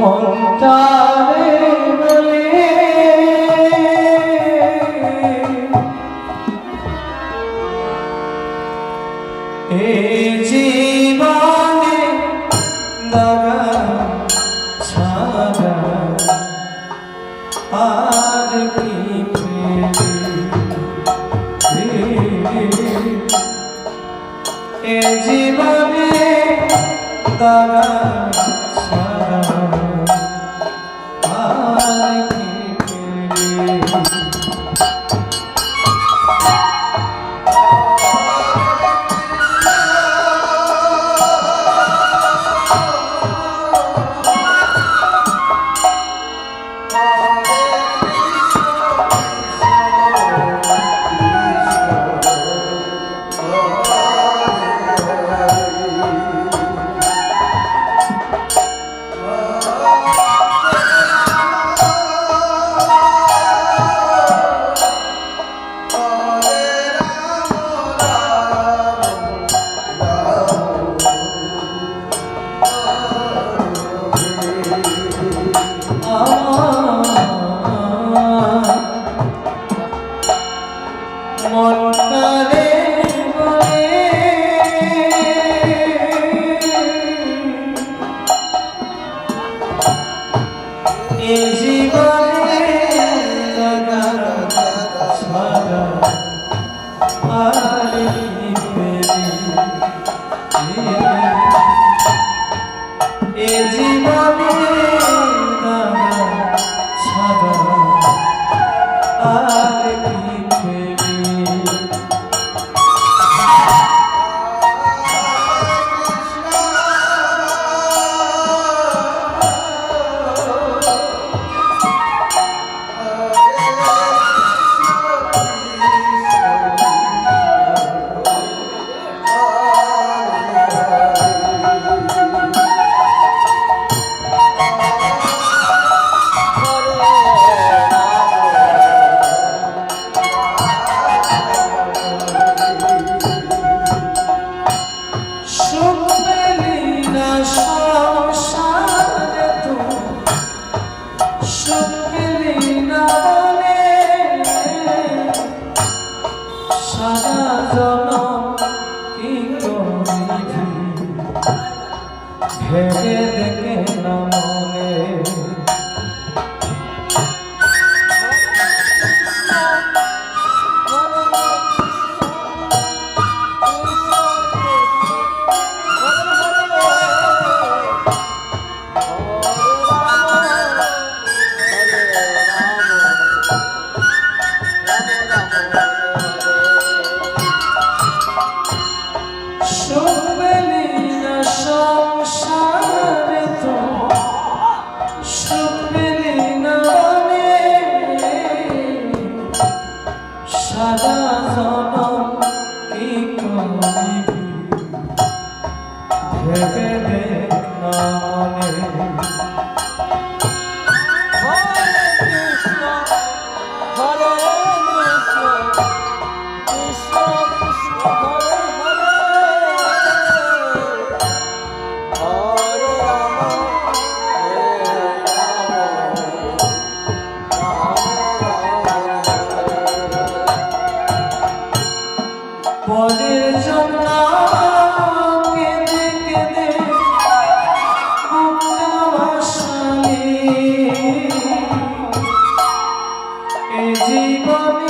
মনটারে Música বলে ভেবে দেখ না মনে। জীবনে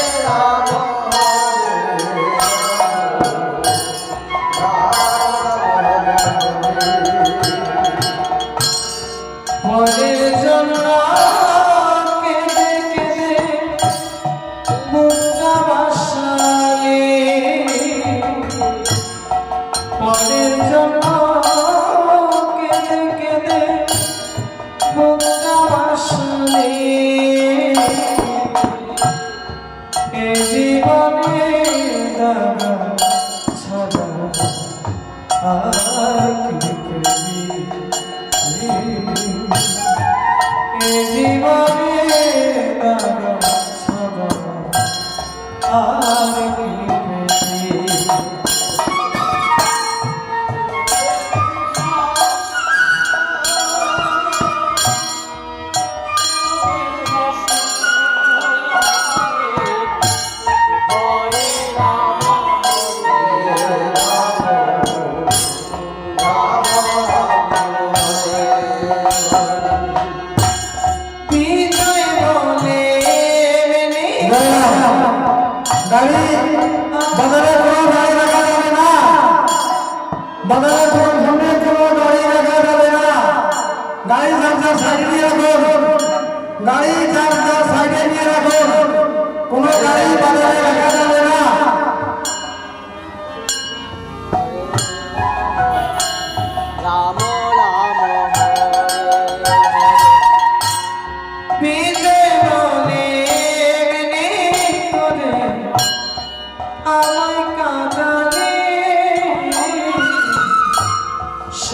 থাকবে গাড়ি গাড়ি বাজারে কোনো গাড়ি রাখা যাবে না বাজারে কোনো ভূমি কোনো গাড়ি রাখা যাবে না গাড়ি সব সাইড দিয়ে গাড়ি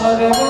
사랑을